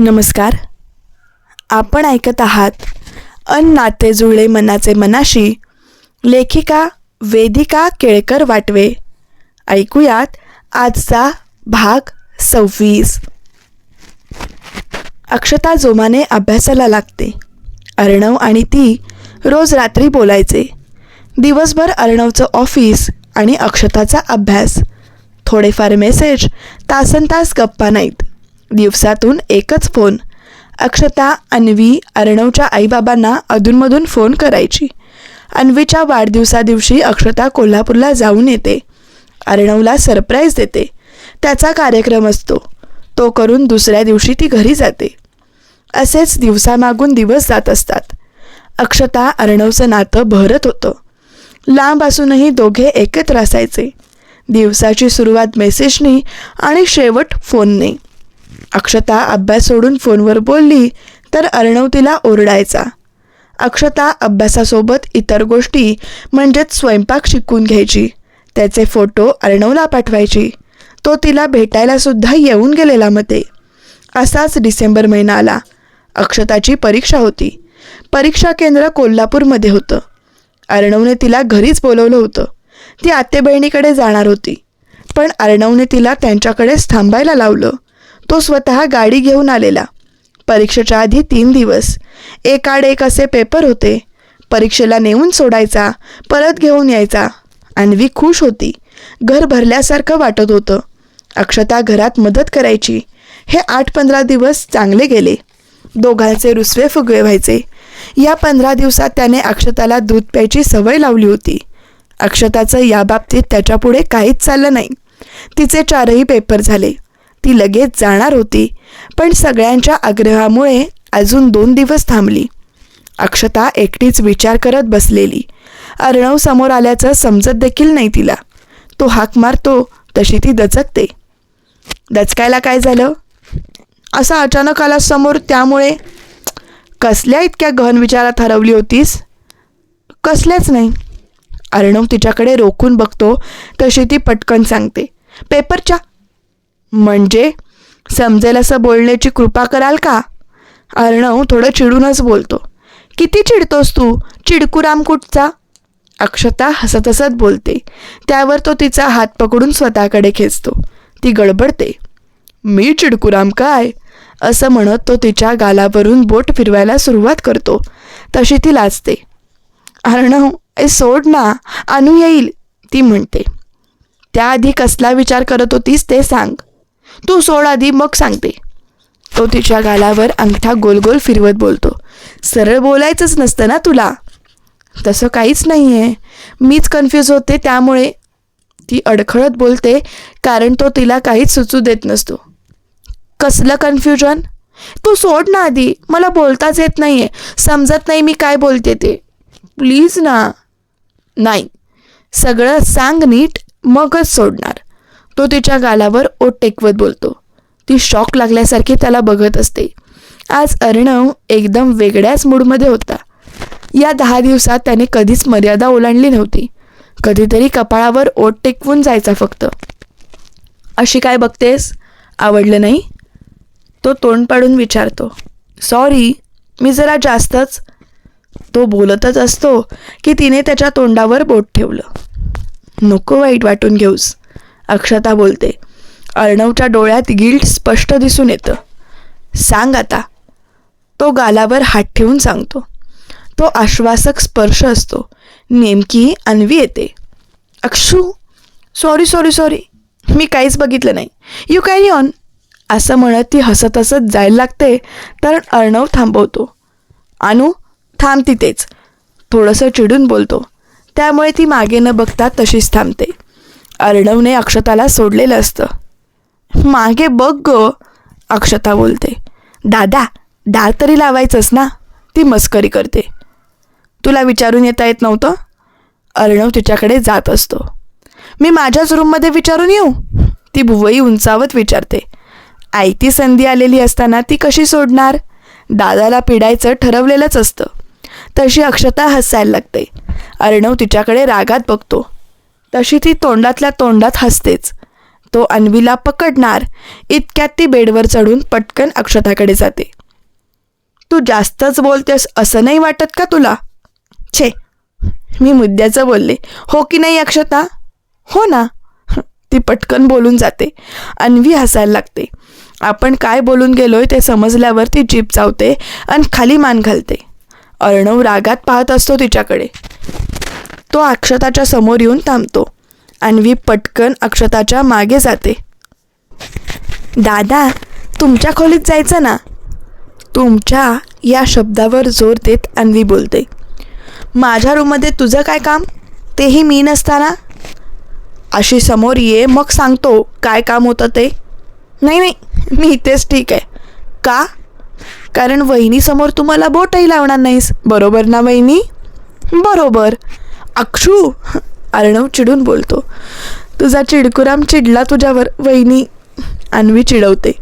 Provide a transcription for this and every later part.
नमस्कार. आपण ऐकत आहात अन नाते जुळले मनाचे मनाशी लेखिका वेदिका केळकर वाटवे. ऐकूयात आजचा भाग सव्वीस. अक्षता जोमाने अभ्यासाला लागते. अर्णव आणि ती रोज रात्री बोलायचे. दिवसभर अर्णवचं ऑफिस आणि अक्षताचा अभ्यास. थोडेफार मेसेज तासन तास गप्पा नाहीत. दिवसातून एकच फोन. अक्षता अन्वी अर्णवच्या आईबाबांना अधूनमधून फोन करायची. अन्वीच्या वाढदिवसादिवशी अक्षता कोल्हापूरला जाऊन येते. अर्णवला सरप्राईज देते. त्याचा कार्यक्रम असतो. तो करून दुसऱ्या दिवशी ती घरी जाते. असेच दिवसामागून दिवस जात असतात. अक्षता अर्णवचं नातं भरत होतं. लांब असूनही दोघे एकत्र असायचे दिवसाची सुरुवात मेसेजनी आणि शेवट फोनने अक्षता अभ्यास सोडून फोनवर बोलली तर अर्णव तिला ओरडायचा. अक्षता अभ्यासासोबत इतर गोष्टी म्हणजेच स्वयंपाक शिकून घ्यायची. त्याचे फोटो अर्णवला पाठवायची. तो तिला भेटायलासुद्धा येऊन गेलेला मते. असाच डिसेंबर महिना आला. अक्षताची परीक्षा होती. परीक्षा केंद्र कोल्हापूरमध्ये होतं. अर्णवने तिला घरीच बोलवलं होतं. ती आत्ते बहिणीकडे जाणार होती. पण अर्णवने तिला त्यांच्याकडेच थांबायला लावलं. तो स्वतः गाडी घेऊन आलेला. परीक्षेच्या आधी तीन दिवस. एकाड एक असे पेपर होते. परीक्षेला नेऊन सोडायचा परत घेऊन यायचा. अन्वी खुश होती. घर भरल्यासारखं वाटत होतं. अक्षता घरात मदत करायची. हे आठ पंधरा दिवस चांगले गेले. दोघांचे रुसवे फुगवे व्हायचे. या पंधरा दिवसात त्याने अक्षताला दूध प्यायची सवय लावली होती. अक्षताचं या बाबतीत त्याच्यापुढे काहीच चाललं नाही. तिचे चारही पेपर झाले. ती लगेच जाणार होती पण सगळ्यांच्या आग्रहामुळे अजून दोन दिवस थांबली. अक्षता एकटीच विचार करत बसलेली. अर्णव समोर आल्याचं समजत देखील नाही तिला. तो हाक मारतो तशी ती दचकते. दचकायला काय झालं? असं अचानक आला समोर त्यामुळे कसल्या इतक्या गहन विचारात हरवली होतीस? कसल्याच नाही. अर्णव तिच्याकडे रोखून बघतो तशी ती पटकन सांगते. पेपरच्या म्हणजे समजेल असं बोलण्याची कृपा कराल का? अर्णव थोडं चिडूनच बोलतो. किती चिडतोस तू? चिडकू रामकुटचा अक्षता हसत हसत बोलते. त्यावर तो तिचा हात पकडून स्वतःकडे खेचतो. ती गडबडते. मी चिडकुराम काय? असं म्हणत तो तिच्या गालावरून बोट फिरवायला सुरुवात करतो. तशी ती लाजते. अर्णव ए सोड ना. आणू येईल ती म्हणते. त्याआधी कसला विचार करत होतीस ते सांग. तू सोड आधी मग सांगते. तो तिच्या गालावर अंगठा गोल गोल फिरवत बोलतो. सरळ बोलायचंच नसतं ना तुला? तसं काहीच नाही आहे मीच कन्फ्यूज होते त्यामुळे ती अडखळत बोलते कारण तो तिला काहीच सुचू देत नसतो. कसलं कन्फ्युजन तू सोड ना आधी मला बोलताच येत नाही आहे समजत नाही मी काय बोलते ते. प्लीज ना. नाही. सगळं सांग नीट मगच सोडणार. तो तिच्या गालावर ओट टेकवत बोलतो. ती शॉक लागल्यासारखी त्याला बघत असते. आज अर्णव एकदम वेगळ्याच मूडमध्ये होता. या दहा दिवसात त्याने कधीच मर्यादा ओलांडली नव्हती. कधीतरी कपाळावर ओट टेकवून जायचा फक्त. अशी काय बघतेस? आवडलं नाही? तो तोंड पाडून विचारतो. सॉरी मी जरा जास्तच. तो बोलतच असतो की तिने त्याच्या तोंडावर बोट ठेवलं. नको वाईट वाटून घेऊस. अक्षता बोलते. अर्णवच्या डोळ्यात गिल्ट स्पष्ट दिसून येतं. सांग आता. तो गालावर हात ठेवून सांगतो. तो आश्वासक स्पर्श असतो. नेमकी अन्वी येते. अक्षू सॉरी सॉरी सॉरी मी काहीच बघितलं नाही. यू कॅरी ऑन असं म्हणत ती हसत हसत जायला लागते. तर अर्णव थांबवतो. अनु थांब तिथेच. थोडंसं चिडून बोलतो. त्यामुळे ती मागे न बघता तशीच थांबते. अर्णवने अक्षताला सोडलेलं असतं. मागे बघ ग अक्षता बोलते. दादा दार तरी लावायचंच ना? ती मस्करी करते. तुला विचारून येता येत नव्हतं? अर्णव तिच्याकडे जात असतो. मी माझ्याच रूममध्ये विचारून येऊ? ती भुवई उंचावत विचारते. आयती संधी आलेली असताना ती कशी सोडणार? दादाला पिडायचं ठरवलेलंच असतं. तशी अक्षता हसायला लागते. अर्णव तिच्याकडे रागात बघतो. तशी ती तोंडातल्या तोंडात हसतेच. तो अन्वीला पकडणार इतक्यात ती बेडवर चढून पटकन अक्षताकडे जाते. तू जास्तच बोलतेस असं नाही वाटत का तुला? छे मी मुद्द्याचं बोलले. हो की नाही अक्षता? हो ना. ती पटकन बोलून जाते. अन्वी हसायला लागते. आपण काय बोलून गेलोय ते समजल्यावर ती जीप चावते आणि खाली मान घालते. अर्णव रागात पाहत असतो तिच्याकडे. तो अक्षताच्या समोर येऊन थांबतो. अन्वी पटकन अक्षताच्या मागे जाते. दादा तुमच्या खोलीत जायचं ना? तुमच्या या शब्दावर जोर देत अन्वी बोलते. माझ्या रूममध्ये तुझं काय काम? तेही मी नसताना? अशी समोर ये मग सांगतो काय काम होतं ते? नाही नाही मी इथेच ठीक आहे. का? कारण वहिनीसमोर तुम्हाला बोटही लावणार नाहीस. बरोबर ना वहिनी? बरोबर. अक्षू अर्णव चिडून बोलतो तुझा चिडकुराम चिडला तुझ्यावर वहिनी अन्वी चिडवते.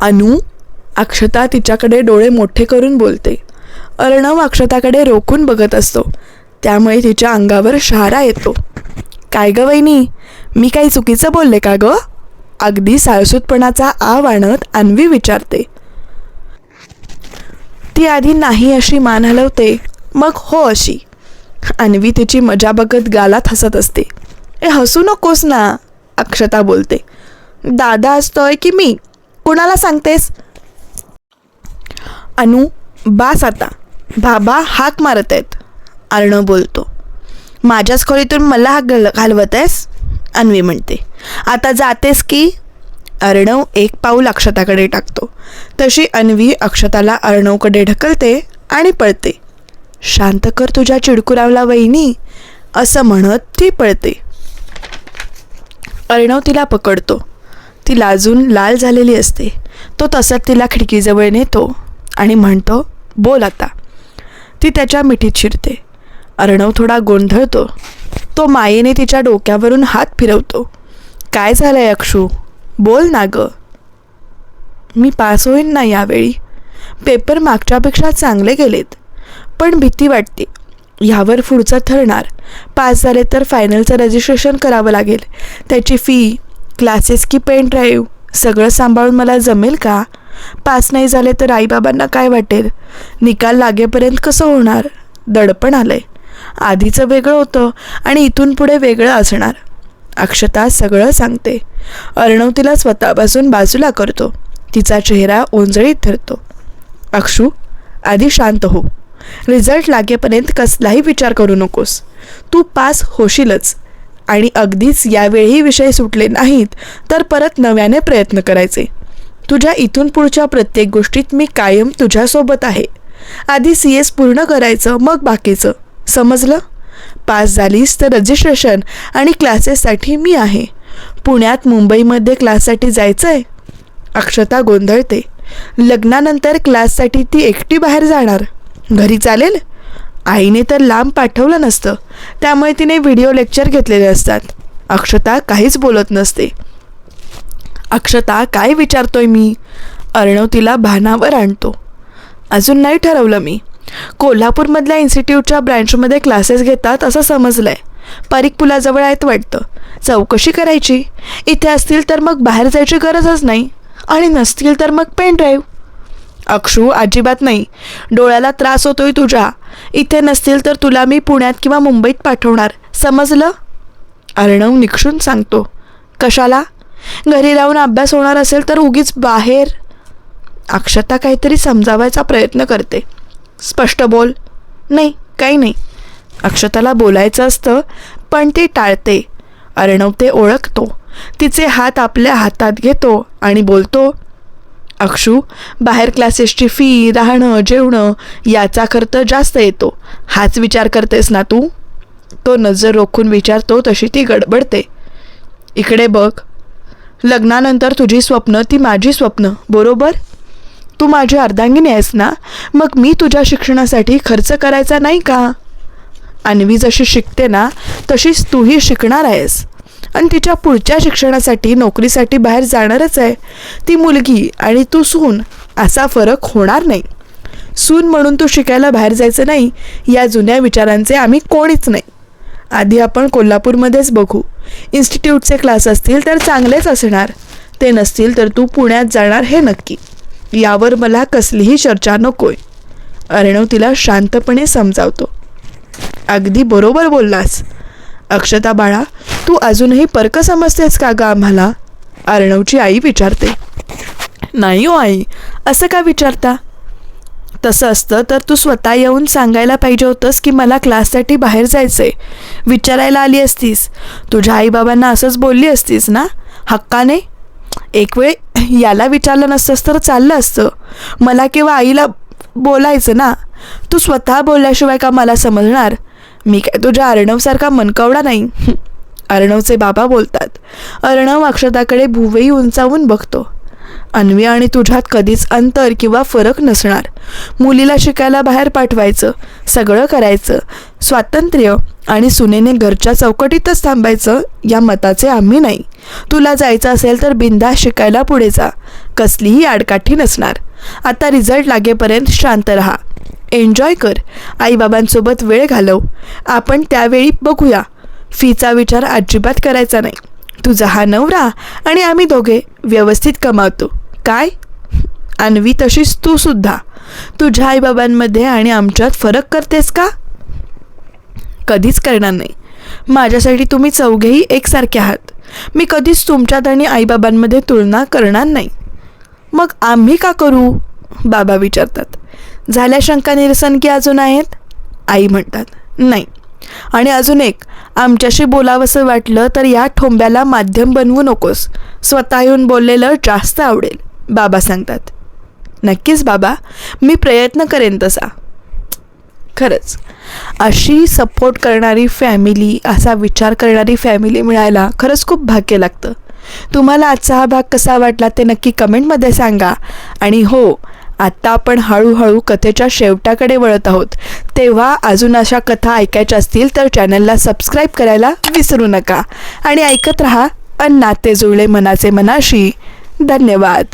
अनु? अक्षता तिच्याकडे डोळे मोठे करून बोलते. अर्णव अक्षताकडे रोखून बघत असतो. त्यामुळे तिच्या अंगावर शहारा येतो. काय ग वहिनी? मी काही चुकीचं बोलले का ग? अगदी साळसूतपणाचा आव आणत अन्वी विचारते. ती आधी नाही अशी मान हलवते मग हो अशी. अन्वी तिची मजा बघत गालात हसत असते. ए हसू नकोस ना अक्षता बोलते. दादा असतोय की मी? कुणाला सांगतेस? अनु बास आता. बाबा हाक मारत आहेत अर्णव बोलतो. माझ्याच खोलीतून मला हाक घाल घालवत आहेस अन्वी म्हणते. आता जातेस की? अर्णव एक पाऊल अक्षताकडे टाकतो. तशी अन्वी अक्षताला अर्णवकडे ढकलते आणि पळते. शांत कर तुझ्या चिडकुरावला वहिनी असं म्हणत ती पळते. अर्णव तिला पकडतो. ती लाजून लाल झालेली असते. तो तसंच तिला खिडकीजवळ नेतो आणि म्हणतो बोल आता. ती त्याच्या मिठीत शिरते. अर्णव थोडा गोंधळतो. तो मायेने तिच्या डोक्यावरून हात फिरवतो. काय झालंय अक्षू? बोल ना ग. मी पास होईन ना यावेळी? पेपर मागच्यापेक्षा चांगले गेलेत. पण भीती वाटते. ह्यावर पुढचं ठरणार. पास झाले तर फायनलचं रजिस्ट्रेशन करावं लागेल. त्याची फी क्लासेस की पेन ड्राईव्ह सगळं सांभाळून मला जमेल का? पास नाही झाले तर आईबाबांना काय वाटेल? निकाल लागेपर्यंत कसं होणार? दडपण आलं आहे आधीचं वेगळं होतं आणि इथून पुढे वेगळं असणार. अक्षता सगळं सांगते. अर्णव तिला स्वतःपासून बाजूला करतो. तिचा चेहरा ओंजळीत ठरतो अक्षू आधी शांत हो. रिझल्ट लागेपर्यंत कसलाही विचार करू नकोस. तू पास होशीलच. आणि अगदीच यावेळी विषय सुटले नाहीत तर परत नव्याने प्रयत्न करायचे. तुझ्या इथून पुढच्या प्रत्येक गोष्टीत मी कायम तुझ्यासोबत आहे. आधी सी एस पूर्ण करायचं मग बाकीचं. समजलं? पास झालीस तर रजिस्ट्रेशन आणि क्लासेससाठी मी आहे. पुण्यात मुंबईमध्ये क्लाससाठी जायचं आहे अक्षता गोंधळते. लग्नानंतर क्लाससाठी ती एकटी बाहेर जाणार. घरी चालेल? आईने तर लांब पाठवलं नसतं. त्यामुळे तिने व्हिडिओ लेक्चर घेतलेले असतात. अक्षता काहीच बोलत नसते. अक्षता काय विचारतोय मी? अर्णव तिला भानावर आणतो. अजून नाही ठरवलं मी. कोल्हापूरमधल्या इन्स्टिट्यूटच्या ब्रँचमध्ये क्लासेस घेतात असं समजलं आहे परीख पुलाजवळ आहेत वाटतं. चौकशी करायची. इथे असतील तर मग बाहेर जायची गरजच नाही. आणि नसतील तर मग पेन ड्राईव्ह अक्षू अजिबात नाही. डोळ्याला त्रास होतोय तुझ्या. इथे नसतील तर तुला मी पुण्यात किंवा मुंबईत पाठवणार. समजलं? अर्णव निक्षून सांगतो. कशाला? घरी राहून अभ्यास होणार असेल तर उगीच बाहेर. अक्षता काहीतरी समजावायचा प्रयत्न करते. स्पष्ट बोल. नाही काही नाही. अक्षताला बोलायचं असतं पण ती टाळते. अर्णव ते ओळखतो. तिचे हात आपल्या हातात घेतो आणि बोलतो अक्षू बाहेर क्लासेसची फी राहणं जेवणं याचा खर्च जास्त येतो. हाच विचार करतेस ना तू? तो नजर रोखून विचारतो तशी ती गडबडते. इकडे बघ. लग्नानंतर तुझी स्वप्न ती माझी स्वप्न बरोबर? तू माझी अर्धांगिनी आहेस ना? मग मी तुझ्या शिक्षणासाठी खर्च करायचा नाही का? अन्वी जशी शिकते ना तशीच तूही शिकणार आहेस. आणि तिच्या पुढच्या शिक्षणासाठी नोकरीसाठी बाहेर जाणारच आहे. ती मुलगी आणि तू सून असा फरक होणार नाही. सून म्हणून तू शिकायला बाहेर जायचं नाही या जुन्या विचारांचे आम्ही कोणीच नाही. आधी आपण कोल्हापूरमध्येच बघू. इन्स्टिट्यूटचे क्लास असतील तर चांगलेच असणार. ते नसतील तर तू पुण्यात जाणार हे नक्की. यावर मला कसलीही चर्चा नकोय. अर्णव तिला शांतपणे समजावतो. अगदी बरोबर बोललास. अक्षता बाळा तू अजूनही पर्क समजतेस का ग आम्हाला? अर्णवची आई विचारते. नाही हो आई असं का विचारता? तसं असतं तर तू स्वतः येऊन सांगायला पाहिजे होतंस की मला क्लाससाठी बाहेर जायचं आहे विचारायला आली असतीस. तुझ्या आईबाबांना असंच बोलली असतीस ना? हक्काने? एक वेळ याला विचारलं नसतंस तर चाललं असतं. मला किंवा आईला बोलायचं ना? तू स्वतः बोलल्याशिवाय का मला समजणार? मी काय तुझ्या अर्णवसारखा मनकवडा नाही. अर्णवचे बाबा बोलतात अर्णव अक्षताकडे भुवई उंचावून बघतो. अन्वी आणि तुझ्यात कधीच अंतर किंवा फरक नसणार. मुलीला शिकायला बाहेर पाठवायचं सगळं करायचं स्वातंत्र्य आणि सुनेने घरच्या चौकटीतच थांबायचं या मताचे आम्ही नाही. तुला जायचं असेल तर बिंदा शिकायला पुढे जा. कसलीही आडकाठी नसणार. आता रिझल्ट लागेपर्यंत शांत राहा. एन्जॉय कर. आईबाबांसोबत वेळ घालव. आपण त्यावेळी बघूया. फीचा विचार अजिबात करायचा नाही. तुझा हा नवरा आणि आम्ही दोघे व्यवस्थित कमावतो. काय? अन्वी तशीच तू सुद्धा. तुझ्या आईबाबांमध्ये आणि आमच्यात फरक करतेस का? कधीच करणार नाही. माझ्यासाठी तुम्ही चौघेही एकसारखे आहात. मी कधीच तुमच्यात आणि आईबाबांमध्ये तुलना करणार नाही. मग आम्ही का करू? बाबा विचारतात. झाल्या शंका निरसन की अजून आहेत? आई म्हणतात नाही. आणि अजून एक आमच्याशी बोलावंसं वाटलं तर या ठोंब्याला माध्यम बनवू नकोस. स्वतः येऊन बोललेलं जास्त आवडेल. बाबा सांगतात नक्कीच बाबा मी प्रयत्न करेन तसा. खरंच अशी सपोर्ट करणारी फॅमिली असा विचार करणारी फॅमिली मिळायला खरंच खूप भाग्य लागतं. तुम्हाला आजचा हा भाग कसा वाटला ते नक्की कमेंटमध्ये सांगा. आणि हो आत्ता आपण हळूहळू कथेच्या शेवटाकडे वळत आहोत. तेव्हा अजून अशा कथा ऐकायच्या असतील तर चॅनलला सबस्क्राईब करायला विसरू नका. आणि ऐकत रहा अन नाते जुळले मनाचे मनाशी. धन्यवाद.